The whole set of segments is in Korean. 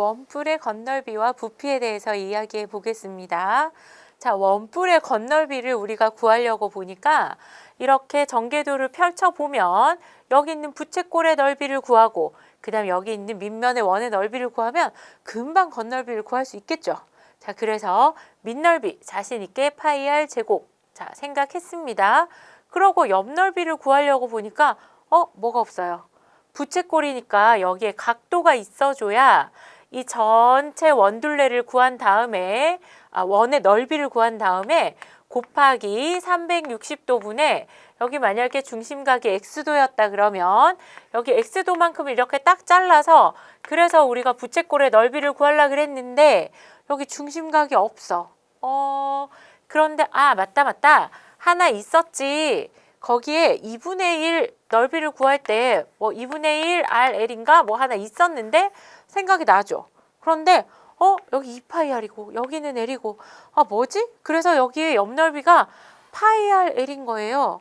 원뿔의 건널비와 부피에 대해서 이야기해 보겠습니다. 자, 원뿔의 건널비를 우리가 구하려고 보니까 이렇게 전개도를 펼쳐 보면 여기 있는 부채꼴의 넓이를 구하고 그 다음 여기 있는 밑면의 원의 넓이를 구하면 금방 건널비를 구할 수 있겠죠. 자, 그래서 밑넓이 자신 있게 파이 r 제곱 자, 생각했습니다. 그러고 옆넓이를 구하려고 보니까 어, 뭐가 없어요. 부채꼴이니까 여기에 각도가 있어줘야 이 전체 원둘레를 구한 다음에 아, 원의 넓이를 구한 다음에 곱하기 360도분에 여기 만약에 중심각이 x도였다 그러면 여기 x도만큼을 이렇게 딱 잘라서 그래서 우리가 부채꼴의 넓이를 구하려 그랬는데 여기 중심각이 없어. 어 그런데 아 맞다 맞다 하나 있었지. 거기에 2분의 1 넓이를 구할 때 뭐 2분의 1 RL인가 뭐 하나 있었는데 생각이 나죠. 그런데 어 여기 2파이 R이고 여기는 L이고 아 뭐지? 그래서 여기에 옆 넓이가 파이 R L인 거예요.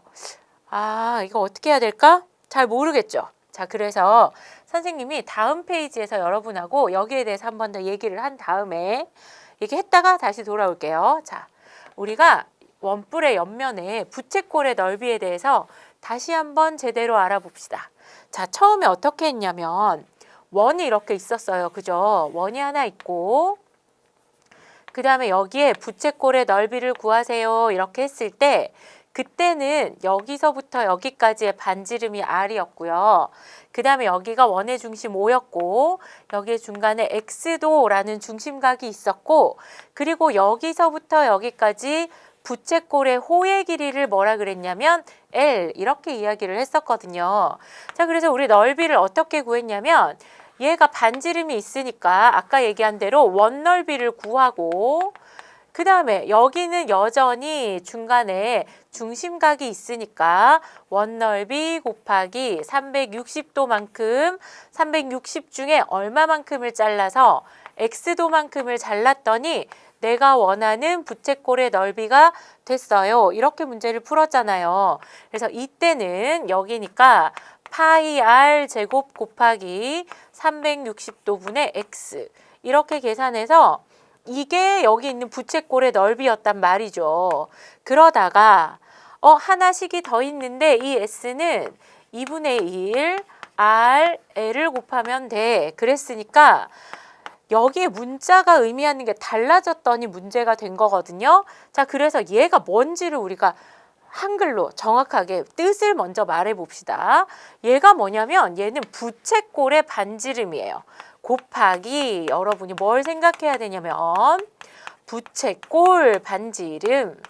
아 이거 어떻게 해야 될까? 잘 모르겠죠. 자 그래서 선생님이 다음 페이지에서 여러분하고 여기에 대해서 한 번 더 얘기를 한 다음에 얘기했다가 다시 돌아올게요. 자 우리가 원뿔의 옆면에 부채꼴의 넓이에 대해서 다시 한번 제대로 알아봅시다. 자, 처음에 어떻게 했냐면 원이 이렇게 있었어요. 그죠? 원이 하나 있고 그 다음에 여기에 부채꼴의 넓이를 구하세요. 이렇게 했을 때 그때는 여기서부터 여기까지의 반지름이 R이었고요. 그 다음에 여기가 원의 중심 O였고 여기 중간에 X도라는 중심각이 있었고 그리고 여기서부터 여기까지 부채꼴의 호의 길이를 뭐라 그랬냐면 L 이렇게 이야기를 했었거든요. 자, 그래서 우리 넓이를 어떻게 구했냐면 얘가 반지름이 있으니까 아까 얘기한 대로 원 넓이를 구하고 그 다음에 여기는 여전히 중간에 중심각이 있으니까 원 넓이 곱하기 360도만큼 360 중에 얼마만큼을 잘라서 x도만큼을 잘랐더니 내가 원하는 부채꼴의 넓이가 됐어요. 이렇게 문제를 풀었잖아요. 그래서 이때는 여기니까 파이 r 제곱 곱하기 360도 분의 x 이렇게 계산해서 이게 여기 있는 부채꼴의 넓이였단 말이죠. 그러다가 어 하나씩이 더 있는데 이 s는 2분의 1 r l을 곱하면 돼. 그랬으니까 여기에 문자가 의미하는 게 달라졌더니 문제가 된 거거든요. 자, 그래서 얘가 뭔지를 우리가 한글로 정확하게 뜻을 먼저 말해 봅시다. 얘가 뭐냐면 얘는 부채꼴의 반지름이에요. 곱하기 여러분이 뭘 생각해야 되냐면 부채꼴 반지름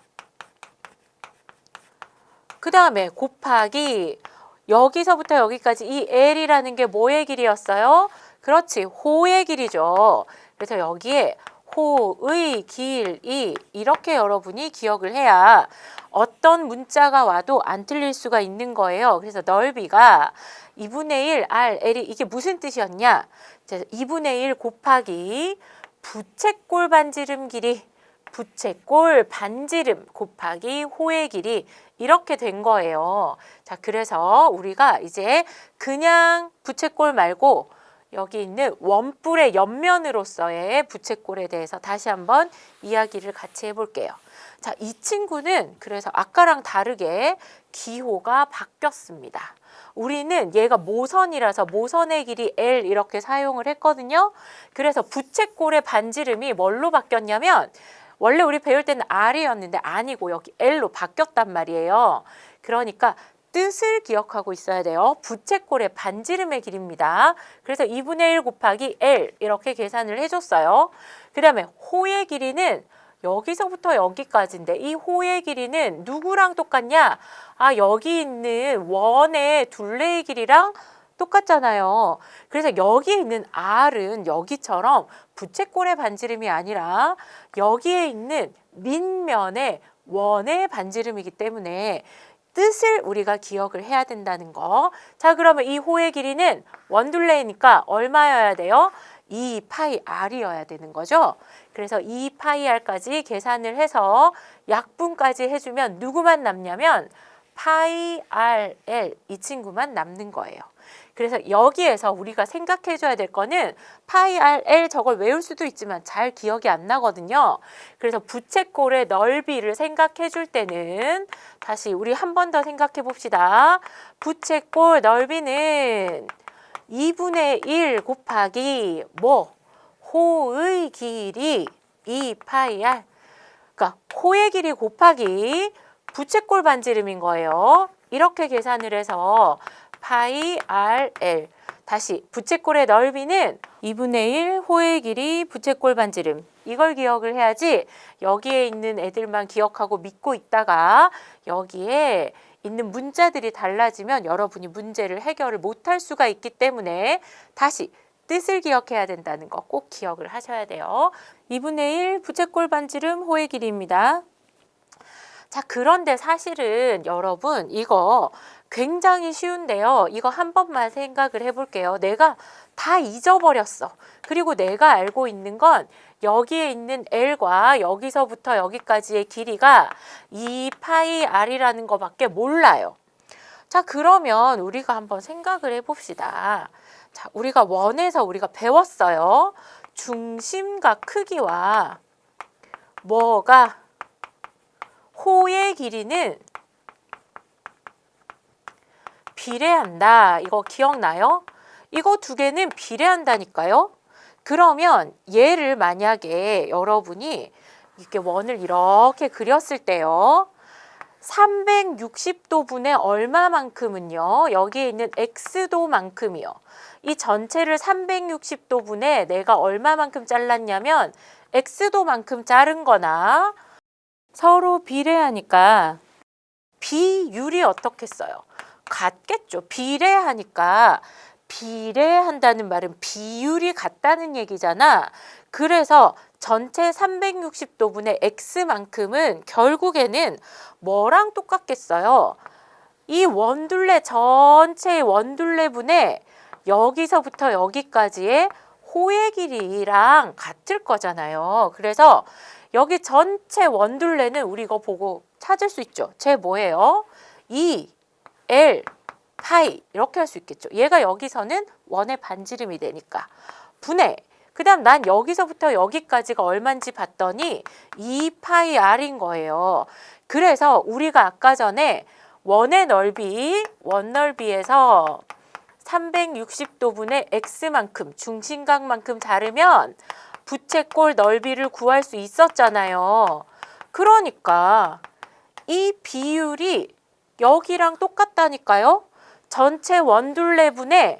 그 다음에 곱하기 여기서부터 여기까지 이 L이라는 게 뭐의 길이었어요? 그렇지 호의 길이죠. 그래서 여기에 호의 길이 이렇게 여러분이 기억을 해야 어떤 문자가 와도 안 틀릴 수가 있는 거예요. 그래서 넓이가 2분의 1 R L이 이게 무슨 뜻이었냐? 2분의 1 곱하기 부채꼴 반지름 길이 부채꼴 반지름 곱하기 호의 길이 이렇게 된 거예요. 자, 그래서 우리가 이제 그냥 부채꼴 말고 여기 있는 원뿔의 옆면으로서의 부채꼴에 대해서 다시 한번 이야기를 같이 해볼게요. 자, 이 친구는 그래서 아까랑 다르게 기호가 바뀌었습니다. 우리는 얘가 모선이라서 모선의 길이 L 이렇게 사용을 했거든요. 그래서 부채꼴의 반지름이 뭘로 바뀌었냐면 원래 우리 배울 때는 R이었는데 아니고 여기 L로 바뀌었단 말이에요. 그러니까 뜻을 기억하고 있어야 돼요. 부채꼴의 반지름의 길입니다. 그래서 2분의 1 곱하기 L 이렇게 계산을 해줬어요. 그 다음에 호의 길이는 여기서부터 여기까지인데 이 호의 길이는 누구랑 똑같냐? 아 여기 있는 원의 둘레의 길이랑 똑같잖아요. 그래서 여기에 있는 R은 여기처럼 부채꼴의 반지름이 아니라 여기에 있는 밑면의 원의 반지름이기 때문에 뜻을 우리가 기억을 해야 된다는 거. 자, 그러면 이 호의 길이는 원둘레이니까 얼마여야 돼요? 2 파이 r이어야 되는 거죠. 그래서 2 파이 r까지 계산을 해서 약분까지 해주면 누구만 남냐면 파이 r l 이 친구만 남는 거예요. 그래서 여기에서 우리가 생각해 줘야 될 거는 파이 l 저걸 외울 수도 있지만 잘 기억이 안 나거든요. 그래서 부채꼴의 넓이를 생각해 줄 때는 다시 우리 한 번 더 생각해 봅시다. 부채꼴 넓이는 2분의 1 곱하기 뭐 호의 길이 2 파이 r 그러니까 호의 길이 곱하기 부채꼴 반지름인 거예요. 이렇게 계산을 해서 파이 RL 다시 부채꼴의 넓이는 2분의 1 호의 길이 부채꼴 반지름 이걸 기억을 해야지 여기에 있는 애들만 기억하고 믿고 있다가 여기에 있는 문자들이 달라지면 여러분이 문제를 해결을 못할 수가 있기 때문에 다시 뜻을 기억해야 된다는 거 꼭 기억을 하셔야 돼요. 2분의 1 부채꼴 반지름 호의 길이입니다. 자, 그런데 사실은 여러분 이거 굉장히 쉬운데요. 이거 한 번만 생각을 해볼게요. 내가 다 잊어버렸어. 그리고 내가 알고 있는 건 여기에 있는 L과 여기서부터 여기까지의 길이가 2파이 R이라는 거밖에 몰라요. 자, 그러면 우리가 한번 생각을 해봅시다. 자, 우리가 원에서 우리가 배웠어요. 중심과 크기와 뭐가 호의 길이는 비례한다. 이거 기억나요? 이거 두 개는 비례한다니까요. 그러면 얘를 만약에 여러분이 이렇게 원을 이렇게 그렸을 때요. 360도 분의 얼마만큼은요. 여기에 있는 x도만큼이요. 이 전체를 360도분에 내가 얼마만큼 잘랐냐면 x도만큼 자른 거나 서로 비례하니까 비율이 어떻겠어요? 같겠죠. 비례하니까 비례한다는 말은 비율이 같다는 얘기잖아. 그래서 전체 360도분의 x만큼은 결국에는 뭐랑 똑같겠어요? 이 원둘레 전체의 원둘레분의 여기서부터 여기까지의 호의 길이랑 같을 거잖아요. 그래서 여기 전체 원둘레는 우리 이거 보고 찾을 수 있죠. 제 뭐예요? 2, L, 파이 이렇게 할 수 있겠죠. 얘가 여기서는 원의 반지름이 되니까 분해. 그 다음 난 여기서부터 여기까지가 얼마인지 봤더니 2파이 R인 거예요. 그래서 우리가 아까 전에 원의 넓이, 원 넓이에서 360도분의 x만큼, 중심각만큼 자르면 부채꼴 넓이를 구할 수 있었잖아요. 그러니까 이 비율이 여기랑 똑같다니까요. 전체 원둘레분의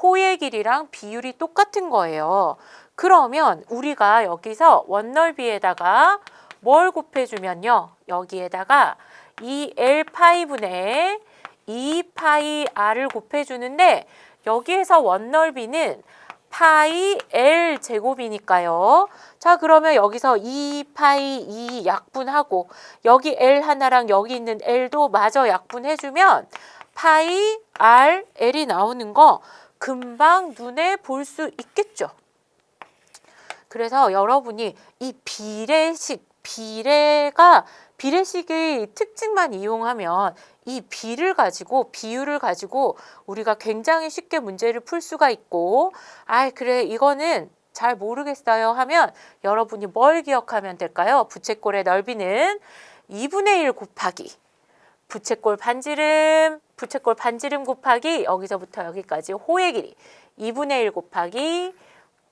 호의 길이랑 비율이 똑같은 거예요. 그러면 우리가 여기서 원넓이에다가 뭘 곱해주면요. 여기에다가 이 L 파이분의 2 파이 R을 곱해주는데 여기에서 원넓이는 파이 L 제곱이니까요. 자, 그러면 여기서 2 파이 2 약분하고 여기 L 하나랑 여기 있는 L도 마저 약분해주면 파이 R L이 나오는 거 금방 눈에 볼 수 있겠죠. 그래서 여러분이 이 비례식, 비례가 비례식의 특징만 이용하면 이 비를 가지고 비율을 가지고 우리가 굉장히 쉽게 문제를 풀 수가 있고 아 그래 이거는 잘 모르겠어요 하면 여러분이 뭘 기억하면 될까요? 부채꼴의 넓이는 2분의 1 곱하기 부채꼴 반지름 부채꼴 반지름 곱하기 여기서부터 여기까지 호의 길이 2분의 1 곱하기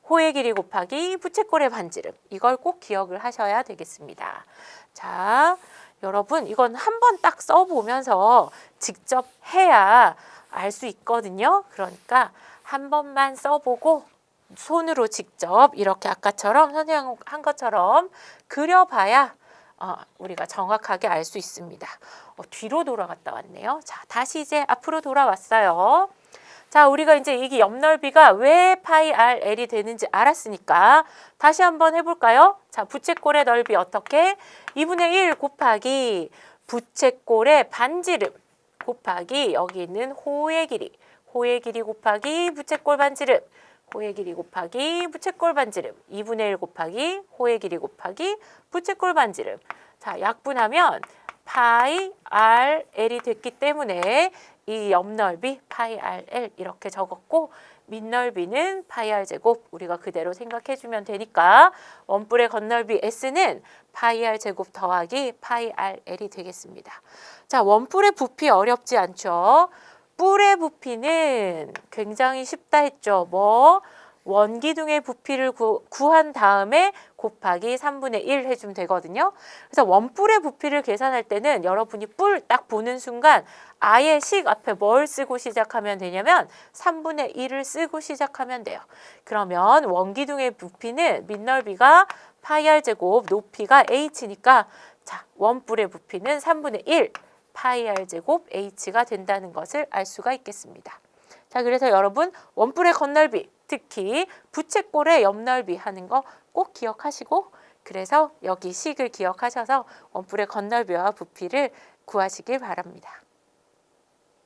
호의 길이 곱하기 부채꼴의 반지름 이걸 꼭 기억을 하셔야 되겠습니다. 자, 여러분 이건 한 번 딱 써보면서 직접 해야 알 수 있거든요. 그러니까 한 번만 써보고 손으로 직접 이렇게 아까처럼 선생님 한 것처럼 그려봐야 어, 우리가 정확하게 알 수 있습니다. 어, 뒤로 돌아갔다 왔네요. 자, 다시 이제 앞으로 돌아왔어요. 자, 우리가 이제 이게 옆넓이가 왜 파이 r l이 되는지 알았으니까 다시 한번 해볼까요? 자, 부채꼴의 넓이 어떻게? 2분의 1 곱하기 부채꼴의 반지름 곱하기 여기 있는 호의 길이 호의 길이 곱하기 부채꼴 반지름 호의 길이 곱하기 부채꼴 반지름 2분의 1 곱하기 호의 길이 곱하기 부채꼴 반지름 자 약분하면 파이 r l이 됐기 때문에 이 옆넓이 파이 RL 이렇게 적었고 밑넓이는 파이 R 제곱 우리가 그대로 생각해 주면 되니까 원뿔의 겉넓이 S는 파이 R 제곱 더하기 파이 RL이 되겠습니다. 자, 원뿔의 부피 어렵지 않죠? 뿔의 부피는 굉장히 쉽다 했죠. 뭐 원기둥의 부피를 구, 구한 다음에 곱하기 3분의 1 해주면 되거든요. 그래서 원뿔의 부피를 계산할 때는 여러분이 뿔 딱 보는 순간 아예 식 앞에 뭘 쓰고 시작하면 되냐면 3분의 1을 쓰고 시작하면 돼요. 그러면 원기둥의 부피는 밑넓이가 파이 r 제곱, 높이가 h니까 자 원뿔의 부피는 3분의 1 파이 r 제곱 h가 된다는 것을 알 수가 있겠습니다. 자, 그래서 여러분 원뿔의 겉넓이, 특히 부채꼴의 옆넓이 하는 거 꼭 기억하시고 그래서 여기 식을 기억하셔서 원뿔의 겉넓이와 부피를 구하시길 바랍니다.